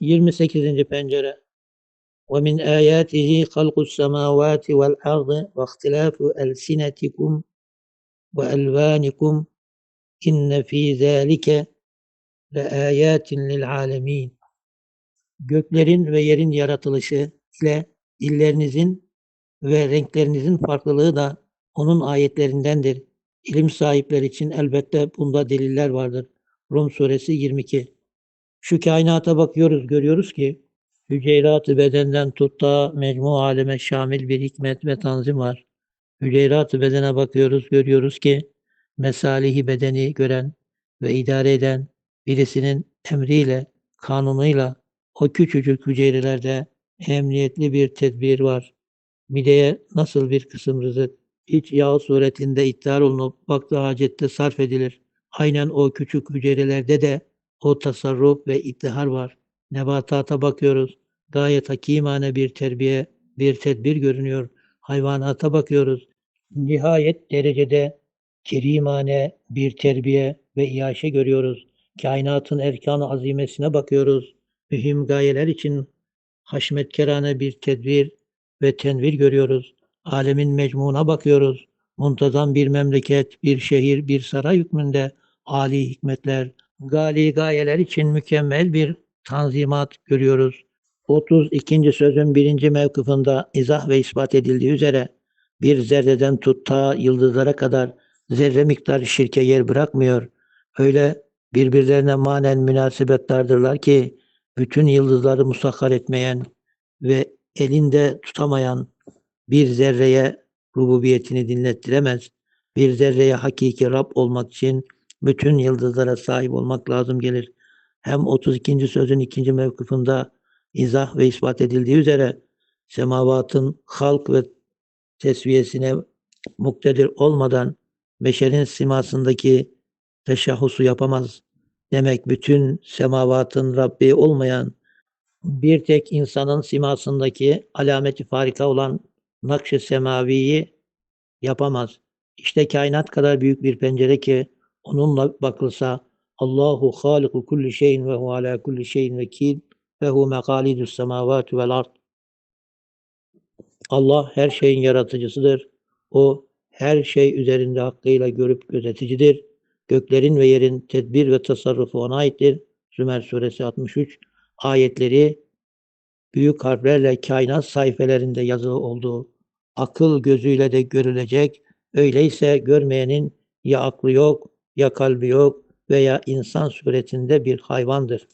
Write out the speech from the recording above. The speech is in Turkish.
28. pencere. ومن آياته خلق السماوات والأرض واختلاف ألسنتكم وألوانكم إن في ذلك لآيات للعالمين Göklerin ve yerin yaratılışı ile dillerinizin ve renklerinizin farklılığı da onun ayetlerindendir. İlim sahipleri için elbette bunda deliller vardır. Rum suresi 22. şu kainata bakıyoruz, görüyoruz ki hüceyrat-ı bedenden tut da mecmu aleme şamil bir hikmet ve tanzim var. Hüceyrat-ı bedene bakıyoruz, görüyoruz ki mesalihi bedeni gören ve idare eden birisinin emriyle, kanunuyla o küçücük hücrelerde emniyetli bir tedbir var. Mideye nasıl bir kısım rızık, iç yağ suretinde ittihar olunup vakti hacette sarf edilir. Aynen o küçük hücrelerde de o tasarruf ve ittihar var. Nebatata bakıyoruz. Gayet hakimane bir terbiye, bir tedbir görünüyor. Hayvanata bakıyoruz. Nihayet derecede kerimane bir terbiye ve iaşe görüyoruz. Kainatın erkan-ı azimesine bakıyoruz. Mühim gayeler için haşmetkerane bir tedbir ve tenvir görüyoruz. Alemin mecmuna bakıyoruz. Muntazam bir memleket, bir şehir, bir saray hükmünde âli hikmetler, gali gayeler için mükemmel bir tanzimat görüyoruz. 32. sözün birinci mevkıfında izah ve ispat edildiği üzere bir zerreden tut ta yıldızlara kadar zerre miktarı şirke yer bırakmıyor. Öyle birbirlerine manen münasebetlardırlar ki bütün yıldızları musakhar etmeyen ve elinde tutamayan bir zerreye rububiyetini dinlettiremez. Bir zerreye hakiki Rab olmak için bütün yıldızlara sahip olmak lazım gelir. Hem 32. sözün ikinci mevkıfında izah ve ispat edildiği üzere semavatın halk ve tesviyesine muktedir olmadan beşerin simasındaki teşahhusu yapamaz. Demek bütün semavatın Rabbi olmayan bir tek insanın simasındaki alameti farika olan nakş-ı semaviyi yapamaz. İşte kainat kadar büyük bir pencere ki onunla bakılsa Allahu haliku kulli şeyin ve hu ala kulli şeyin vekil ve hu mekalidus semavati vel ard. Allah her şeyin yaratıcısıdır. O her şey üzerinde hakkıyla görüp gözeticidir. Göklerin ve yerin tedbir ve tasarrufu ona aittir. Zümer suresi 63 ayetleri büyük harflerle kainat sayfelerinde yazılı olduğu akıl gözüyle de görülecek. Öyleyse görmeyenin ya aklı yok, ya kalbi yok veya insan suretinde bir hayvandır.